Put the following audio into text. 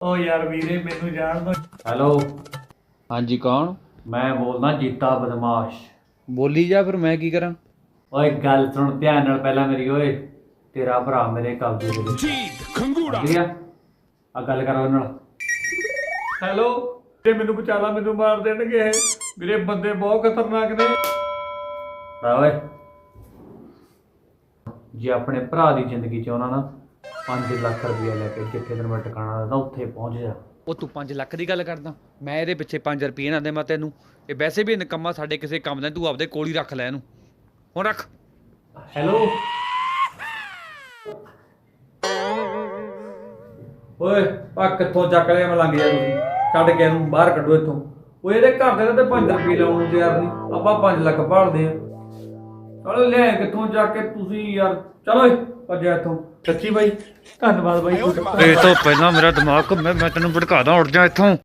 ਓ ਯਾਰ ਵੀਰੇ ਮੈਨੂੰ ਜਾਣ ਦੋ। ਹੈਲੋ। ਹਾਂਜੀ ਕੌਣ? ਮੈਂ ਬੋਲਦਾ ਜੀਤਾ ਬਦਮਾਸ਼। ਬੋਲੀ ਜਾ ਫਿਰ ਮੈਂ ਕੀ ਕਰਾਂ? ਓਏ ਗੱਲ ਸੁਣ ਧਿਆਨ ਨਾਲ ਪਹਿਲਾਂ ਮੇਰੀ ਓਏ ਤੇਰਾ ਭਰਾ ਮੇਰੇ ਕਬਜ਼ੇ ਦੇ ਵਿੱਚ। ਜੀਤ ਖੰਗੂੜਾ। ਠੀਕ ਆ? ਆ ਗੱਲ ਕਰ ਉਹਦੇ ਨਾਲ। ਹੈਲੋ ਤੇ ਮੈਨੂੰ ਬਚਾ ਲਾ ਮੈਨੂੰ ਮਾਰ ਦੇਣਗੇ ਇਹ। ਵੀਰੇ ਬੰਦੇ ਬਹੁਤ ਖਤਰਨਾਕ ਨੇ। ਆ ਓਏ। ਜੇ ਆਪਣੇ ਭਰਾ ਦੀ ਜ਼ਿੰਦਗੀ ਚਾਹੁੰਦਾ ਨਾ 5 ਲੱਖ ਰੁਪਇਆ ਲੈ ਕੇ ਜਿੱਥੇ ਤੈਨੂੰ ਮੈਂ ਟਿਕਾਣਾ ਦਿੰਦਾ ਉੱਥੇ ਪਹੁੰਚ ਜਾ। ਉਹ ਤੂੰ 5 ਲੱਖ ਦੀ ਗੱਲ ਕਰਦਾ ਮੈਂ ਇਹਦੇ ਪਿੱਛੇ 5 ਰੁਪਏ ਨਾ ਦੇਵਾਂ ਤੈਨੂੰ। ਇਹ ਵੈਸੇ ਵੀ ਨਕਮਾ ਸਾਡੇ ਕਿਸੇ ਕੰਮ ਦਾ ਤੂੰ ਆਪਦੇ ਕੋਲ ਹੀ ਰੱਖ ਲੈ ਇਹਨੂੰ। ਹੁਣ ਰੱਖ। ਹੈਲੋ? ਓਏ ਆ ਕਿੱਥੋਂ ਚੱਕ ਲਿਆ ਮਲੰਗ ਜਾ ਤੁਸੀਂ। ਛੱਡ ਕੇ ਇਹਨੂੰ ਬਾਹਰ ਕੱਢੋ ਇੱਥੋਂ। ਓਏ ਇਹਦੇ ਘਰ ਦੇ ਤਾਂ 5 ਰੁਪਏ ਲਾਉਣ ਨੂੰ ਤਿਆਰ ਨਹੀਂ। ਆਪਾਂ 5 ਲੱਖ ਭਾਲਦੇ ਆ। ਚਲੋ ਲੈ ਕਿੱਥੋਂ ਜਾ ਕੇ ਤੁਸੀਂ ਯਾਰ ਚਲੋ ਓਏ ਭੱਜਿਆ ਇੱਥੋਂ। ਸੱਚੀ ਬਾਈ? ਧੰਨਵਾਦ ਬਾਈ। ਇਹ ਤੋਂ ਪਹਿਲਾਂ ਮੇਰਾ ਦਿਮਾਗ ਘੁੰਮੇ ਮੈਂ ਤੈਨੂੰ ਭੜਕਾਦਾ ਉੱਡ ਜਾ ਇੱਥੋਂ।